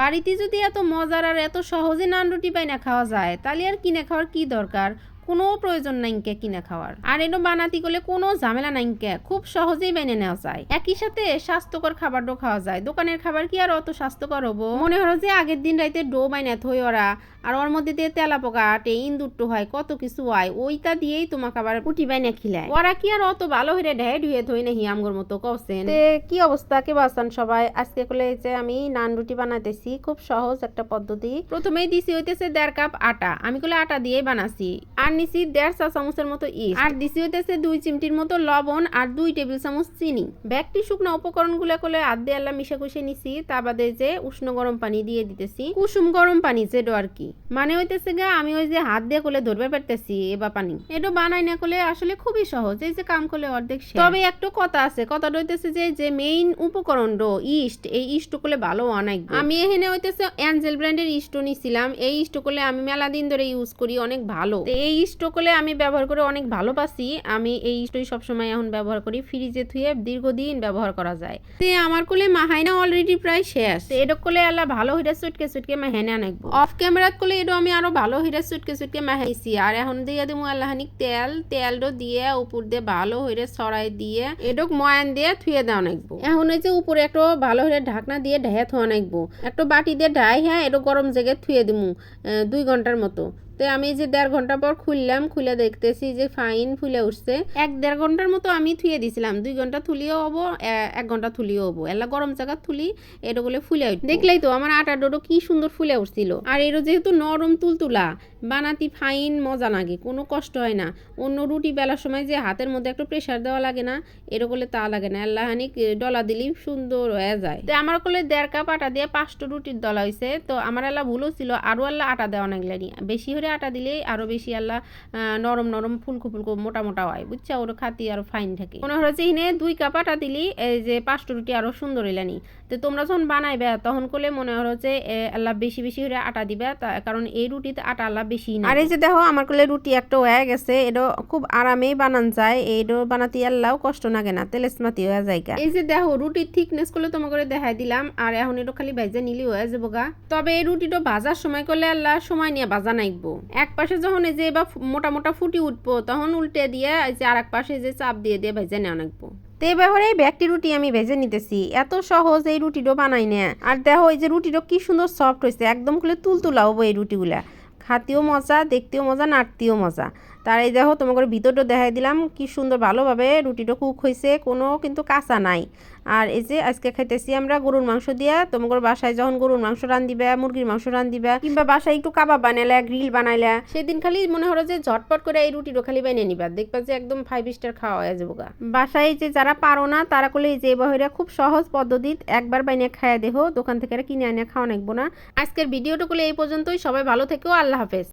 বাড়িতে যদি এত মজার আর এত সহজে নান রুটি বাইনা খাওয়া যায়, তাহলে আর কিনে খাওয়ার কি দরকার? কোনো প্রয়োজন নাইকে কিনে খাওয়ার। আর এনো বানাতি করলে কোনো ঝামেলা নাইকে খুব সহজেই বেনে নেওয়া যায়। একই সাথে স্বাস্থ্যকর খাবারও খাওয়া যায়। দোকানের খাবার কি আর অত স্বাস্থ্যকর হব? মনে হলো যে আগের দিন রাইতে ডো বাইনা থই ওরা। আর ওর মধ্যে দিয়ে তেলা পোকা আটে ইন্দুরটো হয় কত কিছু হয় ওইটা দিয়েই তোমাকে আবার রুটি বাইনা খিলায়। ওরা কি আর অত ভালো হয়ে ঢেয়ে ধুয়ে থই নাহি আমগর মতো কছেন তে কি অবস্থা? কে বাসান সবাই? আজকে কলে যে আমি নান রুটি বানাইতেছি খুব সহজ একটা পদ্ধতি। প্রথমেই দিছি হইতেছে দেড় কাপ আটা। আমি কলে আটা দিয়েই বানাছি। আর নিছি দেড় চা চামচের মতো ইস্ট। আর দিছি হইতেছে দুই চিমটির মতো লবণ আর দুই টেবিল চামচ চিনি। ব্যাগটি শুকনো উপকরণগুলো কলে আদ আল্লাহ মিশা কুশে নিছি, তা বাদে যে উষ্ণ গরম পানি দিয়ে দিতেছি। কুসুম গরম পানি যেটা আর কি। মানে হইতেছে গা, আমি ওই যে হাত দিয়ে কলে ধরবে পারতেছি এবার পানি। এটা বানাই না করলে আসলে খুবই সহজ, এই যে কাম করলে অর্ধেক তবে একটু কথা আছে, কথাটা হইতেছে যে যে মেইন উপকরণ ডো ইস্ট, এই ইস্ট করলে ভালো অনেক আমি এখানে হইতেছে অ্যাঞ্জেল ব্র্যান্ডের ইস্ট নিছিলাম, এই ইস্ট করলে আমি মেলা দিন ধরে ইউজ করি, অনেক ভালো। এই ইস্ট করলে আমি ব্যবহার করে অনেক ভালো আমি এই স্টোই সবসময় এখন ব্যবহার করি। ফ্রিজে থুয়ে দীর্ঘদিন ব্যবহার করা যায়। তে আমার কোলে মাহাইনা অলরেডি প্রায় শেষ। এটা করলে আল্লাহ ভালো হইরা সুটকে সুটকে মাহেনে আনাকবো অফ ক্যামেরাত করলে এটা আমি আরও ভালো হইরা সুটকে সুটকে মাহাইছি আর এখন দিয়ে দিমু আল্লাহানিক তেল। তেলটো দিয়ে উপর দিয়ে ভালো হইরে ছড়াই দিয়ে এডক ময়ান দিয়ে থুয়ে দেওয়া নাকবো এখন এই যে উপরে একটু ভালো হইরে ঢাকনা দিয়ে ঢেহে থোয়া নাকবো একটু বাটি দিয়ে ঢাই হ্যাঁ এটা গরম জায়গায় থুয়ে দিমু দুই ঘণ্টার মতো। তো আমি যে দেড় ঘণ্টা পর খুললাম, খুলে দেখতেছি যে ফাইন ফুলে উঠছে। এক দেড় ঘণ্টার মতো আমি থুয়ে দিছিলাম। দুই ঘণ্টা থুলিও হব এক ঘণ্টা থুলিও হব। এলা গরম জায়গা থুলি, এটা বলে ফুলে উঠবে। দেখলেই তো আমার আটা ডোডো কি সুন্দর ফুলে উঠছিল। আর এরও যেহেতু নরম তুলতুলা, বানাতি ফাইন মজা লাগে, কোনো কষ্ট হয় না। অন্য রুটি বেলার সময় যে হাতের মধ্যে একটু প্রেশার দেওয়া লাগে না এরও করলে তা লাগে না। আল্লাহানিক ডলা দিলেই সুন্দর হয়ে যায়। তো আমার করলে দেড় কাপ আটা দিয়ে পাঁচটা রুটির দলা হয়েছে তো আমার আল্লাহ ভুলও ছিল, আরও আল্লাহ আটা দেওয়া নাগলানি। বেশি হলে আটা দিলেই আরও বেশি আল্লাহ নরম নরম ফুলকো ফুলকো মোটা মোটা হয়। বুঝছা? ওর খাতি আরও ফাইন থাকে। মনে হচ্ছে এখানে দুই কাপ আটা দিলি এই যে পাঁচটা রুটি আরও সুন্দর এলানি। তো তোমরা যখন বানাইবে তখন করলে মনে হচ্ছে আল্লাহ বেশি বেশি করে আটা দিবে। কারণ এই রুটিতে আটা আল্লাহ বেশি না আর এই যে দেখো আমার করলে রুটি একটা হয়ে গেছে এটা খুব আরামেই বানান যায়। এইটা বানাতে আল্লাহ কষ্ট লাগে না তেলেসমাতি হয়ে যায়। এই যে দেখো রুটির থিকনেস করলে তোমাকে করে দেখাই দিলাম আর এখন এটা খালি ভেজে নিলি হয়ে যাব গা। তবে এই রুটিটা ভাজার সময় করলে আল্লাহ সময় নিয়ে ভাজা নাইবো এক পাশে যখন এই যে এবার মোটা মোটা ফুটি উঠবো, তখন উল্টে দিয়ে এই যে আর এক পাশে যে চাপ দিয়ে দিয়ে ভেজে নেওয়া লাগবো তো এই ব্যাপারে এই ব্যাগটি রুটি আমি ভেজে নিতেছি। এত সহজ এই রুটিটা বানাই না। আর দেখো এই যে রুটিটা কি সুন্দর সফট হয়েছে একদম খুলে তুলতুলা হব এই রুটিগুলা। খাতেও মজা, দেখতেও মজা, নাড়তেও মজা। তার এই দেখো, তোমাকে ভিতরটা দেখাই দিলাম, কি সুন্দর ভালোভাবে রুটিটা কুক হয়েছে, কোনো কিন্তু কাঁচা নাই। আর এই যে আজকে খাইতেছি আমরা গরুর মাংস দিয়ে তোমাদের বাসায় যখন গরুর মাংস রান দিবে মুরগির মাংস রান দিবে কিংবা বাসায় একটু কাবাব বানাইলে গ্রিল বানাইলে, সেদিন খালি মনে হলো যে ঝটপট করে এই রুটিটা খালি বানিয়ে নিবা, দেখবা যে একদম ফাইভ স্টার খাওয়া হয়ে যাব গা। বাসায় যে যারা পারো না, তারা করলে এই যে বহিরা খুব সহজ পদ্ধতিত একবার বানিয়ে খাইয়া দেহ দোকান থেকে কিনে আনিয়ে খাওয়া নাকবো না। আজকের ভিডিওটা করলে এই পর্যন্তই, সবাই ভালো থেকেও আল্লাহ las.